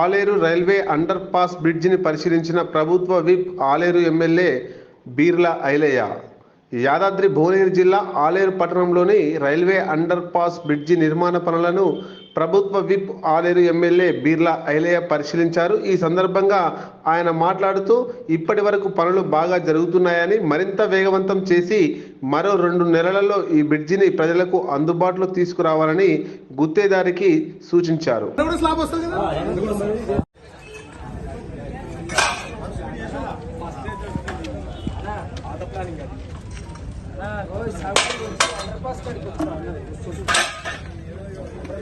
Aleru railway under pass బ్రిడ్జిని పరిశీలించిన ప్రభుత్వ విప్ ఆలేరు ఎమ్మెల్యే బీర్ల ఐలయ్య. యాదాద్రి భువనగిరి జిల్లా ఆలేరు పట్టణంలోని రైల్వే అండర్ పాస్ బ్రిడ్జి నిర్మాణ పనులను ప్రభుత్వ విప్ ఆలేరు ఎమ్మెల్యే బీర్లా ఐలయ్య పరిశీలించారు. ఈ సందర్భంగా ఆయన మాట్లాడుతూ ఇప్పటి వరకు పనులు బాగా జరుగుతున్నాయని మరింత వేగవంతం చేసి మరో రెండు నెలలలో ఈ బ్రిడ్జిని ప్రజలకు అందుబాటులో తీసుకురావాలని గుత్తేదారికి సూచించారు.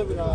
ఇబ్బంది